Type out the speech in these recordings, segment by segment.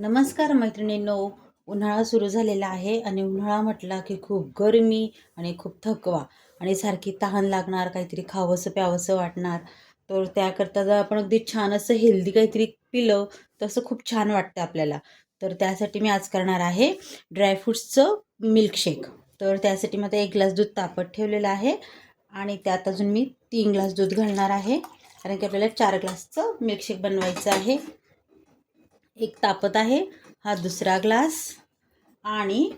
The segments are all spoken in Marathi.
नमस्कार मैत्रिणींनो उन्हाळा सुरू झालेला आहे आणि उन्हाळा म्हटला की खूप गरमी आणि खूप थकवा आणि सारखी तहान लागणार काहीतरी खावंसं प्यावंसं वाटणार. तर त्याकरता जर आपण अगदी छान असं हेल्दी काहीतरी पिलं तसं खूप छान वाटतं आपल्याला. तर त्यासाठी मी आज करणार आहे ड्रायफ्रूट्सचं मिल्कशेक तर त्यासाठी मग एक ग्लास दूध तापत ठेवलेलं आहे आणि त्यात अजून मी तीन ग्लास दूध घालणार आहे. कारण की आपल्याला चार ग्लासचं मिल्कशेक बनवायचं आहे. एक तापत आहे. हा दुसरा ग्लास. आणि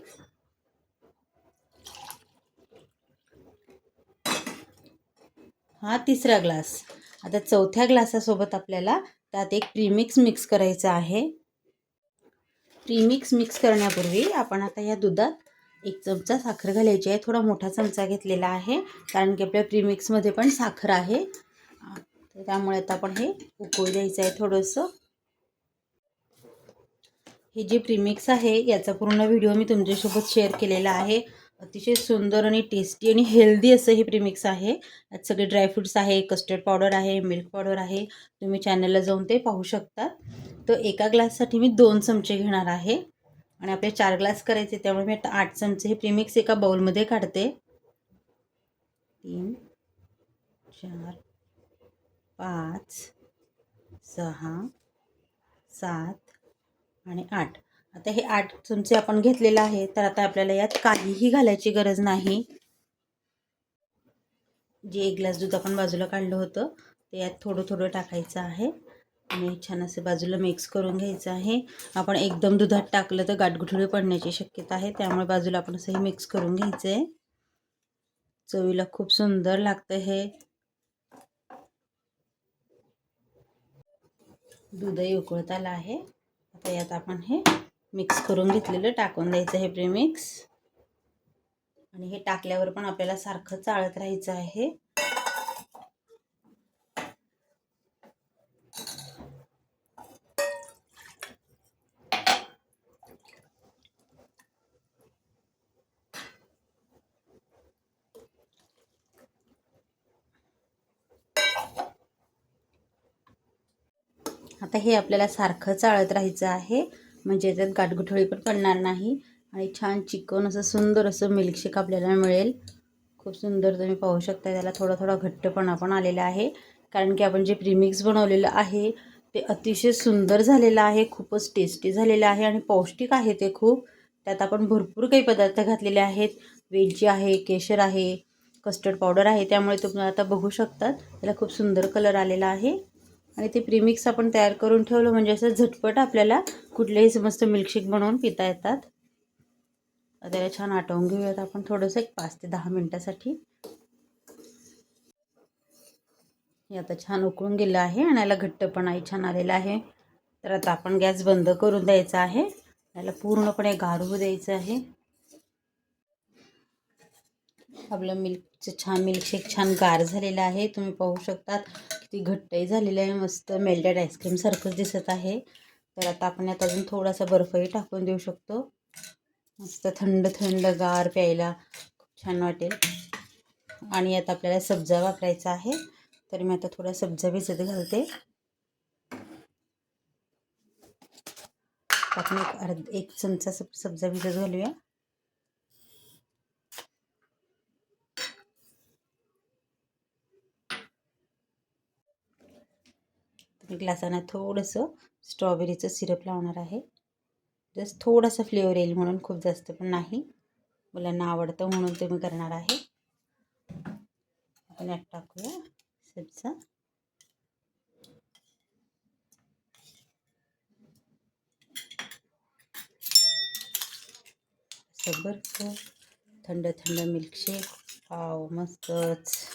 हा तिसरा ग्लास. आता चौथ्या ग्लासासोबत आपल्याला त्यात एक प्रीमिक्स मिक्स करायचा आहे. प्रीमिक्स मिक्स करण्यापूर्वी आपण आता या दुधात एक चमचा साखर घालायची आहे. थोडा मोठा चमचा घेतलेला आहे. कारण की आपल्या प्रीमिक्समध्ये पण साखर आहे. त्यामुळे आता आपण हे उकळू द्यायचं आहे थोडंसं. हे जे प्रीमिक्स आहे याचा पूर्ण व्हिडिओ मी तुमच्यासोबत शेअर केलेला आहे. अतिशय सुंदर आणि टेस्टी आणि हेल्दी असं हे प्रीमिक्स आहे. यात सगळे ड्रायफ्रूट्स आहे कस्टर्ड पावडर आहे मिल्क पावडर आहे. तुम्ही चॅनलला जाऊन ते पाहू शकता. तर एका ग्लाससाठी मी दोन चमचे घेणार आहे. आणि आपले चार ग्लास करायचे त्यामुळे मी आता आठ चमचे हे प्रीमिक्स एका बाउलमध्ये काढते. तीन चार पाच सहा सात आणि आठ. आता हे आठ चमचे आपण घेतलेलं आहे तर आता आपल्याला यात काहीही घालायची गरज नाही. जे एक ग्लास दूध आपण बाजूला काढलं होतं ते यात थोडं थोडं टाकायचं आहे. आणि छान असं बाजूला मिक्स करून घ्यायचं आहे. आपण एकदम दुधात टाकलं तर गाठगुठळी पडण्याची शक्यता आहे त्यामुळे बाजूला आपण असं हे मिक्स करून घ्यायचं आहे चवीला खूप सुंदर लागतं हे. दूधही उकळत आलं आहे. आता यात आपण हे मिक्स करून घेतलेलं टाकून द्यायचं हे प्रीमिक्स आणि हे टाकल्यावर पण आपल्याला सारखं चाळत राहायचं आहे. आता हे आपल्याला सारखं चाळत राहायचं आहे. म्हणजे याच्यात गाठगुठळी पण पडणार नाही. आणि छान चिकन असं सुंदर असं मिल्कशेक आपल्याला मिळेल. खूप सुंदर तुम्ही पाहू शकता त्याला थोडा थोडा घट्टपणा पण आलेला आहे. कारण की आपण जे प्रीमिक्स बनवलेलं आहे ते अतिशय सुंदर झालेलं आहे खूपच टेस्टी झालेलं आहे आणि पौष्टिक आहे ते खूप. त्यात आपण भरपूर काही पदार्थ घातलेले आहेत. वेलची आहे केशर आहे कस्टर्ड पावडर आहे त्यामुळे तुम्ही आता बघू शकतात. त्याला खूप सुंदर कलर आलेला आहे. आणि ते प्रीमिक्स आपण तयार करून ठेवलं म्हणजे असं झटपट आपल्याला कुठलेही मस्त मिल्कशेक बनवून पिता येतात. त्याला छान आटवून घेऊयात आपण थोडंसं एक पाच ते दहा मिनटासाठी. हे आता छान उकळून गेलं आहे आणि याला घट्टपणाही छान आलेला आहे. तर आता आपण गॅस बंद करून द्यायचा आहे. याला पूर्णपणे गार द्यायचं आहे. आपलं मिल्कचं छान मिल्कशेक छान गार झालेलं आहे. तुम्ही पाहू शकतात. ती घट्टही झालेली आहे मस्त मेल्टेड आईस्क्रीमसारखंच दिसत आहे. तर आता आपण यात अजून थोडासा बर्फही टाकून देऊ शकतो. मस्त थंड थंड गार प्यायला खूप छान वाटेल. आणि यात आपल्याला सब्जा वापरायचा आहे. तर मी आता थोडा सब्जा भिजत घालते. आपण एक अर्ध एक चमचा सब सब्जा भिजत घालूया मी ग्लासानं थोडंसं स्ट्रॉबेरीचं सिरप लावणार आहे. जस्ट थोडासा फ्लेवर येईल म्हणून खूप जास्त पण नाही. मुलांना आवडतं म्हणून ते मी करणार आहे. आपण यात टाकूया सब्जा बर्फ थंड थंड मिल्कशेक. पाव मस्तच.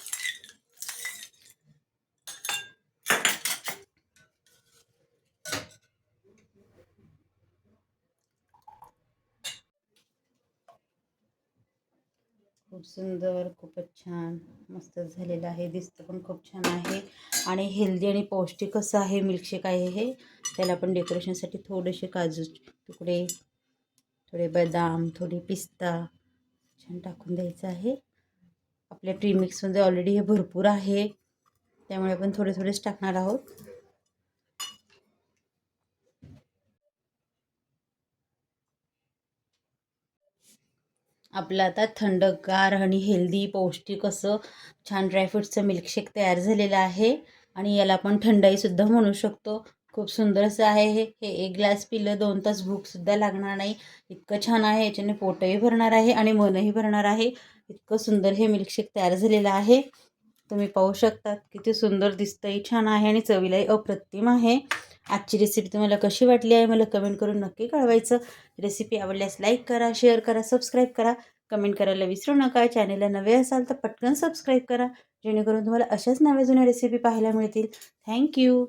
खूप सुंदर खूपच छान मस्त झालेलं आहे. दिसतं पण खूप छान आहे. आणि हेल्दी आणि पौष्टिक असं आहे मिल्कशेक आहे हे. त्याला आपण डेकोरेशनसाठी थोडेसे काजू तुकडे थोडे बदाम थोडी पिस्ता छान टाकून द्यायचं आहे. आपल्या प्रीमिक्समध्ये ऑलरेडी हे भरपूर आहे. त्यामुळे आपण थोडे थोडेच टाकणार आहोत. आपलं आता थंडगार आणि हेल्दी पौष्टिक असं छान ड्रायफ्रूटचं मिल्कशेक तयार झालेलं आहे. आणि याला आपण थंडाईसुद्धा म्हणू शकतो. खूप सुंदर असं आहे हे. हे एक ग्लास पिलं दोन तास भूकसुद्धा लागणार नाही. इतकं छान आहे. याच्याने पोटही भरणार आहे आणि मनही भरणार आहे. इतकं सुंदर हे मिल्कशेक तयार झालेलं आहे. तुम्ही पाहू शकतात किती सुंदर दिसतंही छान आहे आणि चवीलाही अप्रतिम आहे. आजची रेसिपी तुम्हाला कशी वाटली आहे मला कमेंट करून नक्की कळवायचं. रेसिपी आवडल्यास लाईक करा शेअर करा सबस्क्राईब करा. कमेंट करायला विसरू नका. चॅनेलला नवे असाल तर पटकन सबस्क्राईब करा. जेणेकरून तुम्हाला अशाच नव्या जुन्या रेसिपी पाहायला मिळतील. थँक्यू